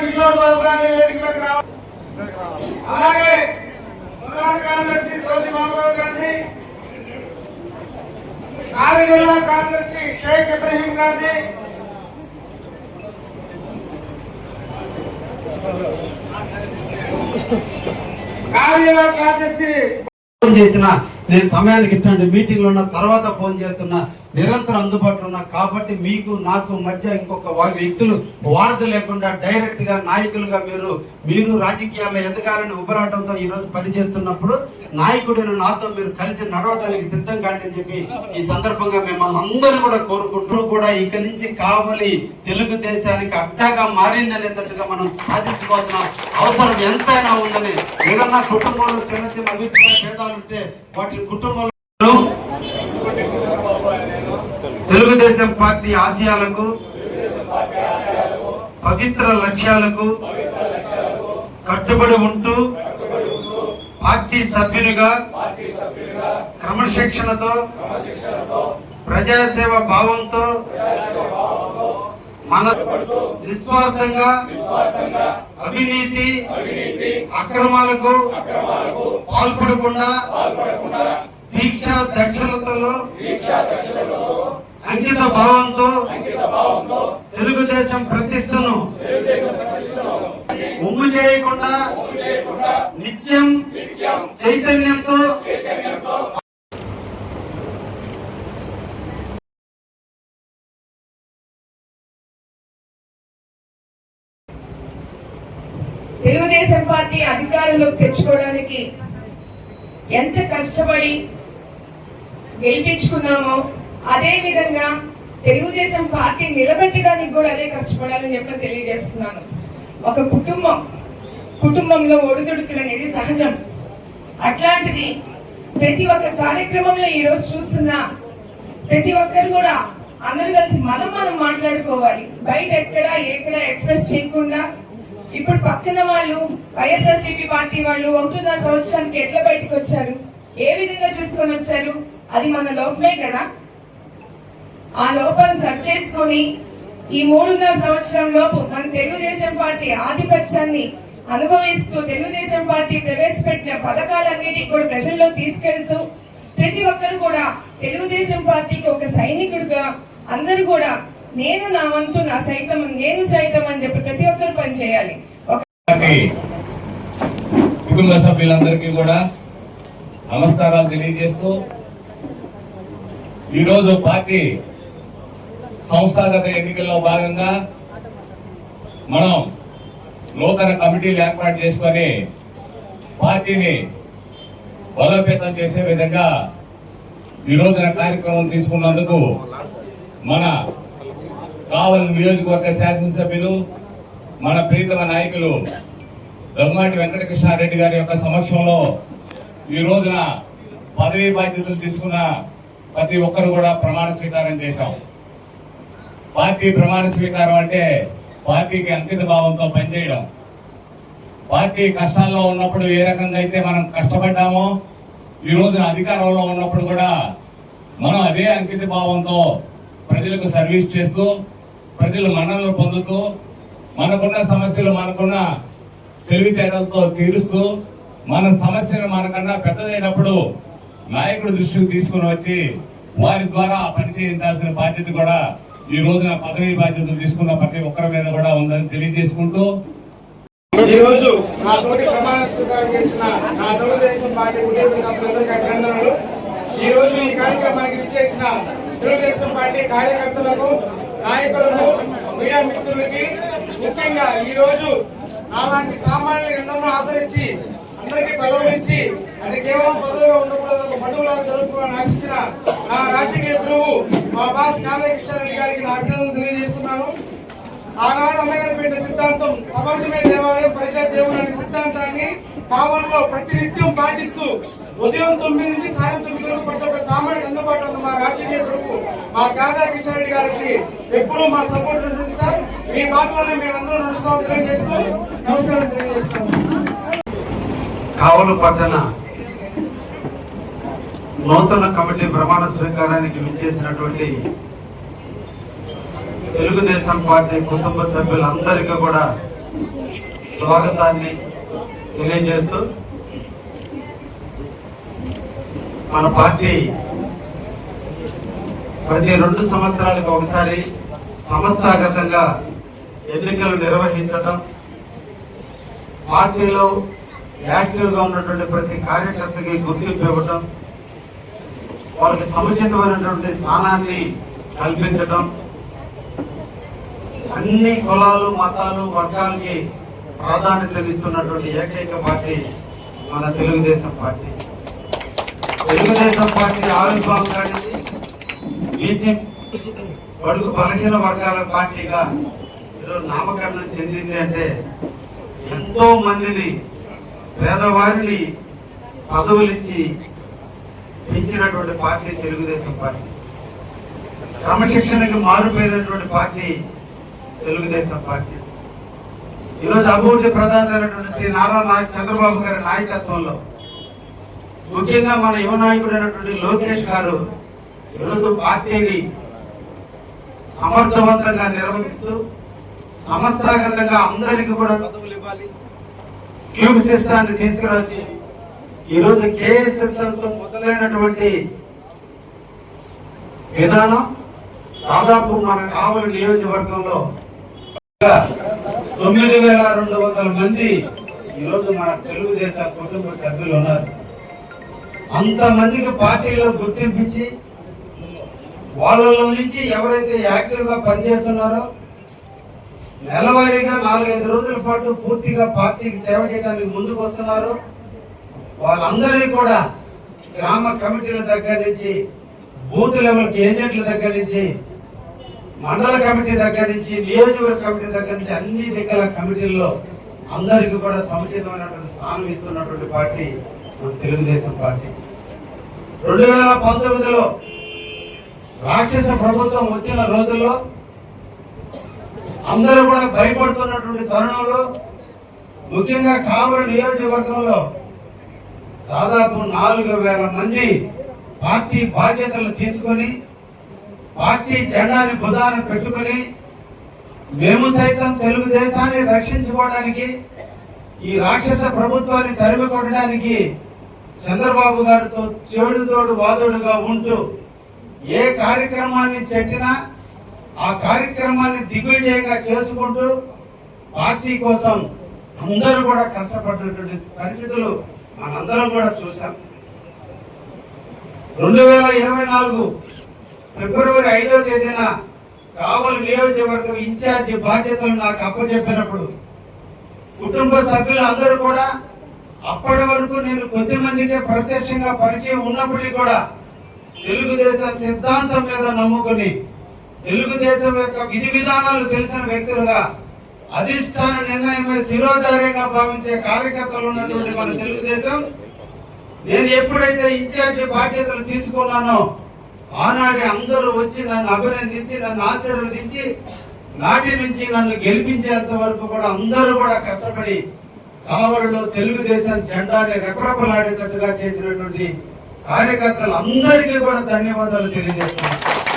కిషోర్ బాబు గారిని వేదికలకు రావాలి. అలాగే ప్రధాన కార్యదర్శి జ్యోతి మహబూబ్ గారిని కార్యనిర్వాహక కార్యదర్శి షేక్ ఇబ్రహీం గారిని కార్యనిర్వాహక కార్యదర్శి చేసిన నేను సమయానికి ఇట్లాంటి మీటింగ్లు ఉన్న తర్వాత ఫోన్ చేస్తున్నా నిరంతరం అందుబాటులో ఉన్నా కాబట్టి మీకు నాకు మధ్య ఇంకొక వ్యక్తులు వారధి లేకుండా డైరెక్ట్గా నాయకులుగా మీరు మీరు రాజకీయాల్లో ఎదగాలని ఉబరాటంతో ఈ రోజు పనిచేస్తున్నప్పుడు నాయకుడిని నాతో మీరు కలిసి నడవడానికి సిద్ధం కాండి చెప్పి ఈ సందర్భంగా మిమ్మల్ని అందరూ కూడా కోరుకుంటూ కూడా ఇక నుంచి కావలి తెలుగుదేశానికి అడ్డాగా మారిందనేటట్టుగా మనం సాధించుకోవాల్సిన అవసరం ఎంతైనా ఉందని ఏదన్నా కుటుంబంలో చిన్న చిన్న అభిప్రాయ భేదాలు ఉంటే వాటి కుటుంబంలో తెలుగుదేశం పార్టీ ఆశయాలకు పవిత్ర లక్ష్యాలకు కట్టుబడి ఉంటూ పార్టీ సభ్యునిగా క్రమశిక్షణతో ప్రజాసేవ భావంతో మన నిస్వార్థంగా అవినీతి అక్రమాలకు పాల్పడకుండా దీక్ష దక్షలతో అంకిత భావంతో తెలుగుదేశం ప్రతిష్టను తెలుగుదేశం పార్టీ అధికారంలోకి తెచ్చుకోవడానికి ఎంత కష్టపడి గెలిపించుకున్నామో అదే విధంగా తెలుగుదేశం పార్టీ నిలబెట్టడానికి కూడా అదే కష్టపడాలని చెప్పి తెలియజేస్తున్నాను. ఒక కుటుంబం కుటుంబంలో ఒడిదుడుకులు అనేది సహజం. అట్లాంటిది ప్రతి ఒక్క కార్యక్రమంలో ఈరోజు చూస్తున్నా ప్రతి ఒక్కరు కూడా అందరూ కలిసి మనం మనం మాట్లాడుకోవాలి. బయట ఎక్కడ ఎక్కడ ఎక్స్ప్రెస్ చేయకుండా ఇప్పుడు పక్కన వాళ్ళు వైఎస్ఆర్సీపీ పార్టీ వాళ్ళు ఒకటిన్నర సంవత్సరానికి ఎట్లా బయటకు వచ్చారు? ఏ విధంగా చూసుకొని వచ్చారు? అది మన లోపమే కదా. ఆ లోపం సరి చేసుకొని ఈ మూడున్నర సంవత్సరం లోపు మన తెలుగుదేశం పార్టీ ఆధిపత్యాన్ని అనుభవిస్తూ తెలుగుదేశం పార్టీ ప్రవేశపెట్టిన పథకాలన్నిటి కూడా ప్రజల్లో తీసుకెళ్తూ ప్రతి ఒక్కరు కూడా తెలుగుదేశం పార్టీకి ఒక సైనికుడిగా అందరూ కూడా నేను నా వంతు నా సైతం నేను సైతం అని చెప్పి ప్రతి ఒక్కరు పని చేయాలి. కుటుంబ సభ్యులందరికీ కూడా నమస్కారాలు తెలియజేస్తూ ఈరోజు పార్టీ సంస్థాగత ఎన్నికల్లో భాగంగా మనం నూతన కమిటీలు ఏర్పాటు చేసుకొని పార్టీని బలోపేతం చేసే విధంగా ఈ రోజున కార్యక్రమం తీసుకున్నందుకు మన కావలి నియోజకవర్గ శాసనసభ్యులు మన ప్రీతమ నాయకులు దమ్మాటి వెంకటకృష్ణారెడ్డి గారి యొక్క సమక్షంలో ఈ రోజున పదవీ బాధ్యతలు తీసుకున్న ప్రతి ఒక్కరు కూడా ప్రమాణ స్వీకారం చేశాం. పార్టీ ప్రమాణ స్వీకారం అంటే పార్టీకి అంకిత భావంతో పనిచేయడం. పార్టీ కష్టాల్లో ఉన్నప్పుడు ఏ రకంగా అయితే మనం కష్టపడ్డామో ఈ రోజున అధికారంలో ఉన్నప్పుడు కూడా మనం అదే అంకిత భావంతో ప్రజలకు సర్వీస్ చేస్తూ ప్రజలు మన్ననలు పొందుతూ మనకున్న సమస్యలు మనకున్న తెలివితేటలతో తీరుస్తూ మన సమస్యను మనకన్నా పెద్దదైనప్పుడు నాయకుడి దృష్టికి తీసుకుని వచ్చి వారి ద్వారా పనిచేయించాల్సిన పని చేయించాల్సిన బాధ్యత కూడా ఈ రోజున పదవి బాధ్యతలు తీసుకున్న ప్రతి ఒక్కరి మీద కూడా ఉందని తెలియజేసుకుంటూ ఈ రోజు నా తోటి ప్రమాణ స్వీకారం చేసిన నా తెలుగుదేశం పార్టీ కుటుంబ సభ్యులందరికీ అభినందనలు ఈ రోజు ఈ కార్యక్రమానికి ఇచ్చేసిన తెలుగుదేశం పార్టీ కార్యకర్తలకు నాయకులకు మీడియా మిత్రులకి ముఖ్యంగా ఈ రోజు అలాంటి సామాన్యులు ఎందరో ఆదరించి అందరికీ పదవులు అది కేవలం పదవిగా ఉండకూడదు ఒక జరుపుకోవాలని ఆశించిన నా రాజకీయ గురువు మా బాస్ కావ్య కృష్ణారెడ్డి గారికి నా అభినందనలు తెలియజేస్తున్నాను. ఆనాడు అమ్మగారు పెట్టిన సిద్ధాంతం సమాజమే దేవాలయం పరిచయ దేవుడు అనే సిద్ధాంతాన్ని కావల్లో ప్రతినిత్యం పాటిస్తూ ఉదయం తొమ్మిది నుంచి సాయంత్రం తొమ్మిది వరకు ప్రతి ఒక్క సామాన్యుడికి అందుబాటులో ఉంది మా రాజకీయ గురువు మా కాంగ్రెస్ కిషన్ రెడ్డి గారికి ఎప్పుడూ మా సపోర్ట్ ఉంటుంది సార్. మీ బాటలోనే మేమందరం నడుస్తాం తెలియజేస్తూ నమస్కారం తెలియజేస్తాం. కావలు పట్టణ నూతన కమిటీ ప్రమాణ స్వీకారానికి విచ్చేసినటువంటి తెలుగుదేశం పార్టీ కుటుంబ సభ్యులందరికీ కూడా స్వాగతాన్ని తెలియజేస్తూ మన పార్టీ ప్రతి రెండు సంవత్సరాలకు ఒకసారి సంస్థాగతంగా ఎన్నికలు నిర్వహించటం పార్టీలో యాక్టివ్గా ఉన్నటువంటి ప్రతి కార్యకర్తకి గుర్తింపు ఇవ్వటం వాళ్ళకి సముచితమైనటువంటి స్థానాన్ని కల్పించటం అన్ని కులాలు మతాలు వర్గాలకి ప్రాధాన్యత ఇస్తున్నటువంటి ఏకైక పార్టీ మన తెలుగుదేశం పార్టీ. తెలుగుదేశం పార్టీ ఆవిర్భావం కానీ బీసీ బడుగు బలహీన వర్గాల పార్టీగా ఈరోజు నామకరణం చెందింది అంటే ఎంతో మందిని పేదవారిని పదవులిచ్చి పెంచినటువంటి పార్టీ తెలుగుదేశం పార్టీ. క్రమశిక్షణకు మారుపోయినటువంటి పార్టీ తెలుగుదేశం పార్టీ. ఈరోజు అభివృద్ధి ప్రధానమైనటువంటి శ్రీ నారా నాయక్ చంద్రబాబు గారి నాయకత్వంలో ముఖ్యంగా మన యువ నాయకుడు అయినటువంటి లోకేష్ గారు ఈరోజు పార్టీని సమర్థవంతంగా నిర్వహిస్తూ సంస్థాగతంగా అందరికీ కూడా పదవులు ఇవ్వాలి. క్యూబ్ సిస్టాన్ని తీసుకురాచి ఈరోజు కేఎస్ సిస్టంతో మొదలైనటువంటి విధానం దాదాపు మన కావలి నియోజకవర్గంలో తొమ్మిది వేల రెండు వందల మంది ఈరోజు మన తెలుగుదేశం కుటుంబ సభ్యులు ఉన్నారు. అంతమందికి పార్టీలో గుర్తింపించి వాళ్ళలో నుంచి ఎవరైతే యాక్టివ్గా పనిచేస్తున్నారో నెలవారీగా నాలుగైదు రోజుల పాటు పూర్తిగా పార్టీకి సేవ చేయడానికి ముందుకు వస్తున్నారు. వాళ్ళందరినీ కూడా గ్రామ కమిటీల దగ్గర నుంచి బూత్ లెవెల్ ఏజెంట్ల దగ్గర నుంచి మండల కమిటీ దగ్గర నుంచి నియోజకవర్గ కమిటీ దగ్గర నుంచి అన్ని రకాల కమిటీల్లో అందరికీ కూడా సముచితమైనటువంటి స్థానం ఇస్తున్నటువంటి పార్టీ మన తెలుగుదేశం పార్టీ. రెండు వేల పంతొమ్మిదిలో రాక్షస ప్రభుత్వం వచ్చిన రోజుల్లో అందరూ కూడా భయపడుతున్నటువంటి తరుణంలో ముఖ్యంగా కావలి నియోజకవర్గంలో దాదాపు నాలుగు వేల మంది పార్టీ బాధ్యతలు తీసుకొని పార్టీ జెండాని భుజాన పెట్టుకొని మేము సైతం తెలుగుదేశాన్ని రక్షించుకోవడానికి ఈ రాక్షస ప్రభుత్వాన్ని తరిమి కొట్టడానికి చంద్రబాబు గారితో చేడుతోడు వాదుడుగా ఉంటూ ఏ కార్యక్రమాన్ని చెట్టినా ఆ కార్యక్రమాన్ని దిగ్విజయంగా చేసుకుంటూ పార్టీ కోసం అందరూ కూడా కష్టపడినటువంటి పరిస్థితులు మనందరం కూడా చూసాం రెండు వేల ఇరవై నాలుగు ఫిబ్రవరి ఐదో తేదీన కావలి నియోజకవర్గం ఇన్ఛార్జి బాధ్యతలు నాకు అప్పచెప్పినప్పుడు కుటుంబ సభ్యులు అందరూ కూడా అప్పటి వరకు నేను కొద్ది మందికే ప్రత్యక్షంగా పరిచయం ఉన్నప్పటికీ కూడా తెలుగుదేశం సిద్ధాంతం మీద నమ్ముకుని తెలుగుదేశం యొక్క విధి విధానాలు తెలిసిన వ్యక్తులుగా అధిష్టాన నిర్ణయమే శిరోధార్యంగా భావించే కార్యకర్తలు ఉన్నటువంటి మన తెలుగుదేశం నేను ఎప్పుడైతే ఇన్ఛార్జి బాధ్యతలు తీసుకున్నానో ఆనాడే అందరూ వచ్చి నన్ను అభినందించి నన్ను ఆశీర్వదించి నాటి నుంచి నన్ను గెలిపించేంత వరకు కూడా అందరూ కూడా కష్టపడి కావలిలో తెలుగుదేశం జెండాని రెపరెపలాడేటట్టుగా చేసినటువంటి కార్యకర్తలు అందరికీ కూడా ధన్యవాదాలు తెలియజేస్తున్నాను.